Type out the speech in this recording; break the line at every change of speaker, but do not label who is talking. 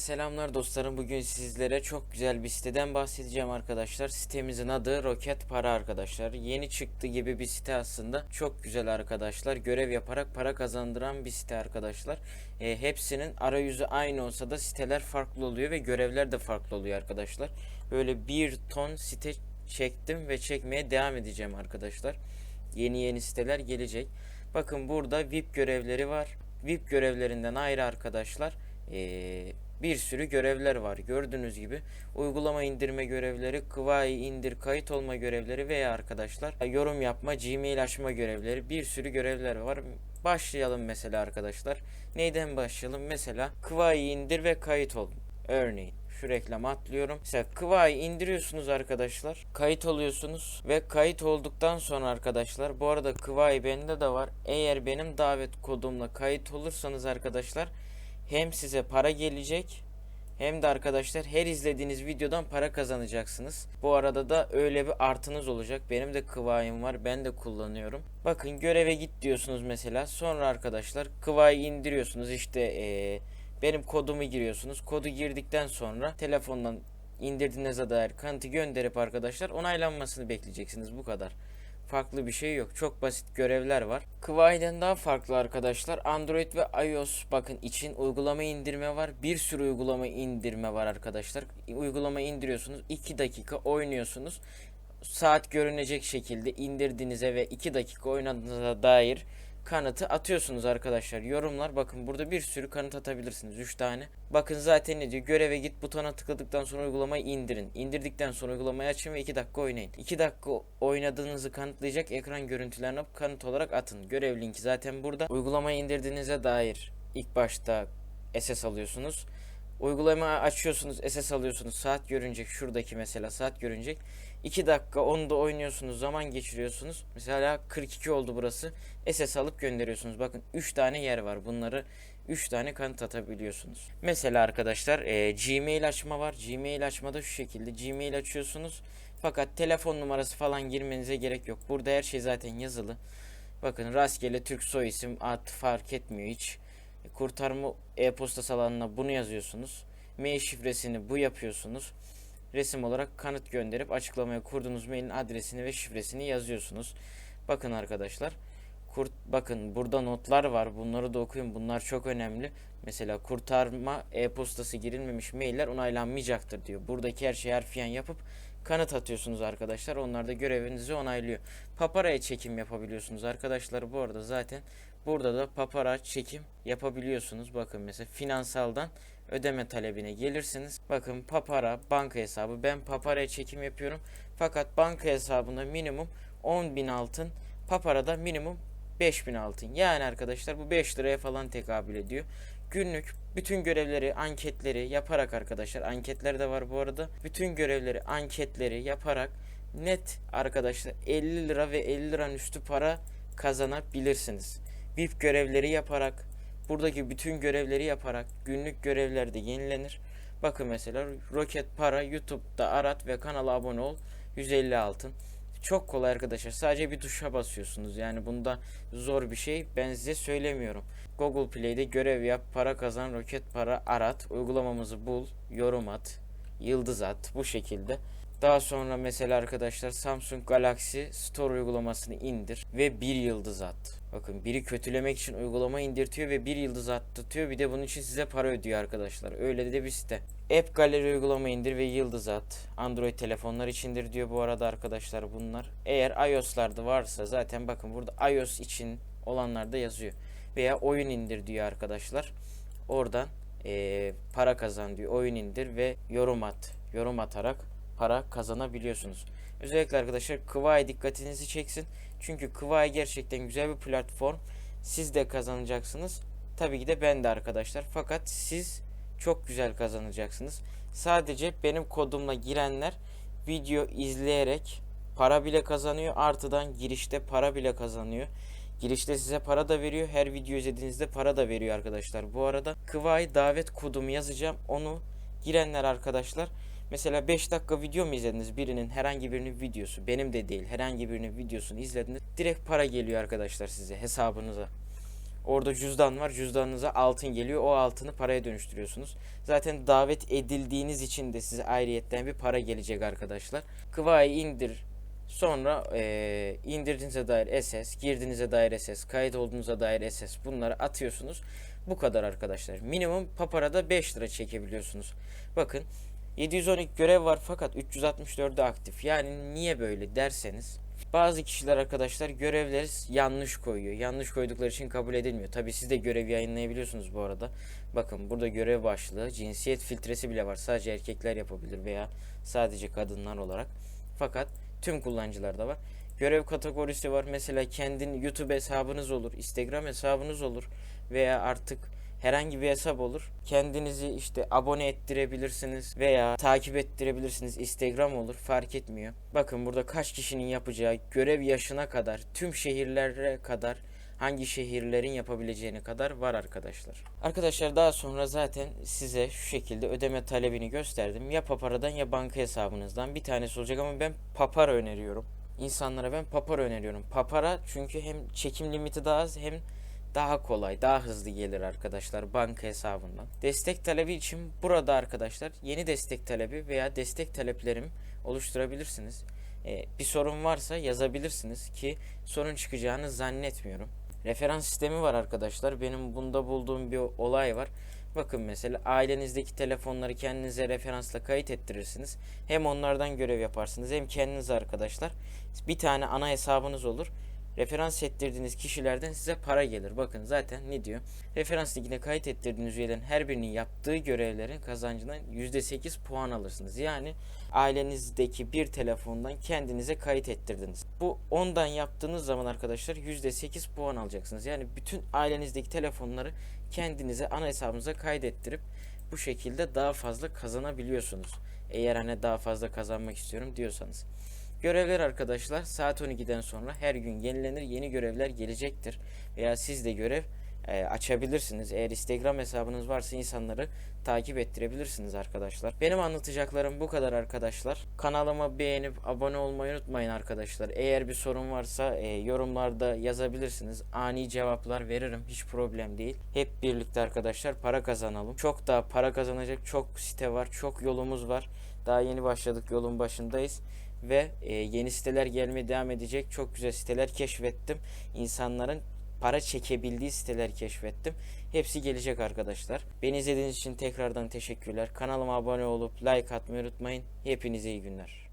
selamlar dostlarım. Bugün sizlere çok güzel bir siteden bahsedeceğim arkadaşlar. Sitemizin adı Roket Para arkadaşlar. Yeni çıktı gibi bir site aslında. Çok güzel arkadaşlar. Görev yaparak para kazandıran bir site arkadaşlar. E, hepsinin arayüzü aynı olsa da siteler farklı oluyor ve görevler de farklı oluyor arkadaşlar. Böyle bir ton site çektim ve çekmeye devam edeceğim arkadaşlar. Yeni yeni siteler gelecek. Bakın burada VIP görevleri var. VIP görevlerinden ayrı arkadaşlar ee, bir sürü görevler var. Gördüğünüz gibi uygulama indirme görevleri, Kıvai indir kayıt olma görevleri veya arkadaşlar yorum yapma, Gmail açma görevleri bir sürü görevler var. Başlayalım mesela arkadaşlar. Neyden başlayalım? Mesela Kıvai indir ve kayıt ol. Örneğin şu reklamı atlıyorum. Mesela Kıva'yı indiriyorsunuz arkadaşlar. Kayıt oluyorsunuz ve kayıt olduktan sonra arkadaşlar bu arada Kıva'yı bende de var. Eğer benim davet kodumla kayıt olursanız arkadaşlar hem size para gelecek hem de arkadaşlar her izlediğiniz videodan para kazanacaksınız. Bu arada da öyle bir artınız olacak. Benim de Kıvay'ım var. Ben de kullanıyorum. Bakın göreve git diyorsunuz mesela. Sonra arkadaşlar Kıvay'ı indiriyorsunuz. İşte eee benim kodumu giriyorsunuz. Kodu girdikten sonra telefondan indirdiğinize dair kanıtı gönderip arkadaşlar onaylanmasını bekleyeceksiniz. Bu kadar. Farklı bir şey yok. Çok basit görevler var. Kıvay'den daha farklı arkadaşlar. Android ve iOS bakın için uygulama indirme var. Bir sürü uygulama indirme var arkadaşlar. Uygulama indiriyorsunuz. 2 dakika oynuyorsunuz. Saat görünecek şekilde indirdiğinize ve 2 dakika oynadığınıza dair kanıtı atıyorsunuz arkadaşlar. Yorumlar bakın burada bir sürü kanıt atabilirsiniz. 3 tane. Bakın zaten ne diyor? Göreve git butona tıkladıktan sonra uygulamayı indirin. İndirdikten sonra uygulamayı açın ve 2 dakika oynayın. 2 dakika oynadığınızı kanıtlayacak ekran görüntülerini kanıt olarak atın. Görev linki zaten burada. Uygulamayı indirdiğinize dair ilk başta SS alıyorsunuz. Uygulama açıyorsunuz, SS alıyorsunuz. Saat görünecek. Şuradaki mesela saat görünecek. 2 dakika onu da oynuyorsunuz. Zaman geçiriyorsunuz. Mesela 42 oldu burası. SS alıp gönderiyorsunuz. Bakın 3 tane yer var. Bunları 3 tane kanıt atabiliyorsunuz. Mesela arkadaşlar e, Gmail açma var. Gmail açmada şu şekilde. Gmail açıyorsunuz. Fakat telefon numarası falan girmenize gerek yok. Burada her şey zaten yazılı. Bakın rastgele Türk soy isim ad fark etmiyor hiç. Kurtarma e-posta alanına bunu yazıyorsunuz. Mail şifresini bu yapıyorsunuz. Resim olarak kanıt gönderip açıklamaya kurduğunuz mailin adresini ve şifresini yazıyorsunuz. Bakın arkadaşlar. Kurt bakın burada notlar var. Bunları da okuyun. Bunlar çok önemli. Mesela kurtarma e-postası girilmemiş mailler onaylanmayacaktır diyor. Buradaki her şeyi harfiyen yapıp kanıt atıyorsunuz arkadaşlar. Onlar da görevinizi onaylıyor. Papara'ya çekim yapabiliyorsunuz arkadaşlar. Bu arada zaten burada da papara çekim yapabiliyorsunuz. Bakın mesela finansaldan ödeme talebine gelirsiniz. Bakın papara banka hesabı. Ben paparaya çekim yapıyorum. Fakat banka hesabında minimum 10.000 altın. Paparada minimum 5000 altın. Yani arkadaşlar bu 5 liraya falan tekabül ediyor. Günlük bütün görevleri, anketleri yaparak arkadaşlar, anketler de var bu arada. Bütün görevleri, anketleri yaparak net arkadaşlar 50 lira ve 50 liranın üstü para kazanabilirsiniz. VIP görevleri yaparak, buradaki bütün görevleri yaparak günlük görevler de yenilenir. Bakın mesela roket para YouTube'da arat ve kanala abone ol 150 altın. Çok kolay arkadaşlar. Sadece bir tuşa basıyorsunuz. Yani bunda zor bir şey ben size söylemiyorum. Google Play'de görev yap, para kazan, roket para arat, uygulamamızı bul, yorum at, yıldız at bu şekilde. Daha sonra mesela arkadaşlar Samsung Galaxy Store uygulamasını indir ve bir yıldız at. Bakın biri kötülemek için uygulama indirtiyor ve bir yıldız attırtıyor. Bir de bunun için size para ödüyor arkadaşlar. Öyle de bir site. App Gallery uygulama indir ve yıldız at. Android telefonlar içindir diyor bu arada arkadaşlar bunlar. Eğer iOS'larda varsa zaten bakın burada iOS için olanlar da yazıyor. Veya oyun indir diyor arkadaşlar. Oradan eee, para kazan diyor. Oyun indir ve yorum at. Yorum atarak para kazanabiliyorsunuz. Özellikle arkadaşlar Kıvay dikkatinizi çeksin. Çünkü Kıvay gerçekten güzel bir platform. Siz de kazanacaksınız. Tabii ki de ben de arkadaşlar. Fakat siz çok güzel kazanacaksınız. Sadece benim kodumla girenler video izleyerek para bile kazanıyor. Artıdan girişte para bile kazanıyor. Girişte size para da veriyor. Her video izlediğinizde para da veriyor arkadaşlar. Bu arada Kıvay davet kodumu yazacağım. Onu girenler arkadaşlar Mesela 5 dakika video mu izlediniz? Birinin herhangi birinin videosu. Benim de değil. Herhangi birinin videosunu izlediniz. Direkt para geliyor arkadaşlar size hesabınıza. Orada cüzdan var. Cüzdanınıza altın geliyor. O altını paraya dönüştürüyorsunuz. Zaten davet edildiğiniz için de size ayrıyetten bir para gelecek arkadaşlar. Kıvayı indir. Sonra eee indirdiğinize dair SS, girdiğinize dair SS, kayıt olduğunuza dair SS bunları atıyorsunuz. Bu kadar arkadaşlar. Minimum paparada 5 lira çekebiliyorsunuz. Bakın 712 görev var fakat 364'ü aktif. Yani niye böyle derseniz bazı kişiler arkadaşlar görevleri yanlış koyuyor. Yanlış koydukları için kabul edilmiyor. Tabi siz de görev yayınlayabiliyorsunuz bu arada. Bakın burada görev başlığı, cinsiyet filtresi bile var. Sadece erkekler yapabilir veya sadece kadınlar olarak. Fakat tüm kullanıcılarda var. Görev kategorisi var. Mesela kendin YouTube hesabınız olur, Instagram hesabınız olur veya artık herhangi bir hesap olur. Kendinizi işte abone ettirebilirsiniz veya takip ettirebilirsiniz. Instagram olur fark etmiyor. Bakın burada kaç kişinin yapacağı görev yaşına kadar tüm şehirlere kadar hangi şehirlerin yapabileceğine kadar var arkadaşlar. Arkadaşlar daha sonra zaten size şu şekilde ödeme talebini gösterdim. Ya Papara'dan ya banka hesabınızdan bir tanesi olacak ama ben Papara öneriyorum. İnsanlara ben Papara öneriyorum. Papara çünkü hem çekim limiti daha az hem daha kolay, daha hızlı gelir arkadaşlar banka hesabından. Destek talebi için burada arkadaşlar yeni destek talebi veya destek taleplerim oluşturabilirsiniz. Ee, bir sorun varsa yazabilirsiniz ki sorun çıkacağını zannetmiyorum. Referans sistemi var arkadaşlar. Benim bunda bulduğum bir olay var. Bakın mesela ailenizdeki telefonları kendinize referansla kayıt ettirirsiniz. Hem onlardan görev yaparsınız hem kendiniz arkadaşlar. Bir tane ana hesabınız olur. Referans ettirdiğiniz kişilerden size para gelir. Bakın zaten ne diyor? Referans ligine kayıt ettirdiğiniz üyelerin her birinin yaptığı görevlerin kazancından %8 puan alırsınız. Yani ailenizdeki bir telefondan kendinize kayıt ettirdiniz. Bu ondan yaptığınız zaman arkadaşlar %8 puan alacaksınız. Yani bütün ailenizdeki telefonları kendinize ana hesabınıza kaydettirip bu şekilde daha fazla kazanabiliyorsunuz. Eğer hani daha fazla kazanmak istiyorum diyorsanız. Görevler arkadaşlar saat 12'den sonra her gün yenilenir. Yeni görevler gelecektir. Veya siz de görev e, açabilirsiniz. Eğer Instagram hesabınız varsa insanları takip ettirebilirsiniz arkadaşlar. Benim anlatacaklarım bu kadar arkadaşlar. Kanalıma beğenip abone olmayı unutmayın arkadaşlar. Eğer bir sorun varsa e, yorumlarda yazabilirsiniz. Ani cevaplar veririm. Hiç problem değil. Hep birlikte arkadaşlar para kazanalım. Çok daha para kazanacak çok site var. Çok yolumuz var. Daha yeni başladık. Yolun başındayız ve e, yeni siteler gelmeye devam edecek. Çok güzel siteler keşfettim. İnsanların para çekebildiği siteler keşfettim. Hepsi gelecek arkadaşlar. Beni izlediğiniz için tekrardan teşekkürler. Kanalıma abone olup like atmayı unutmayın. Hepinize iyi günler.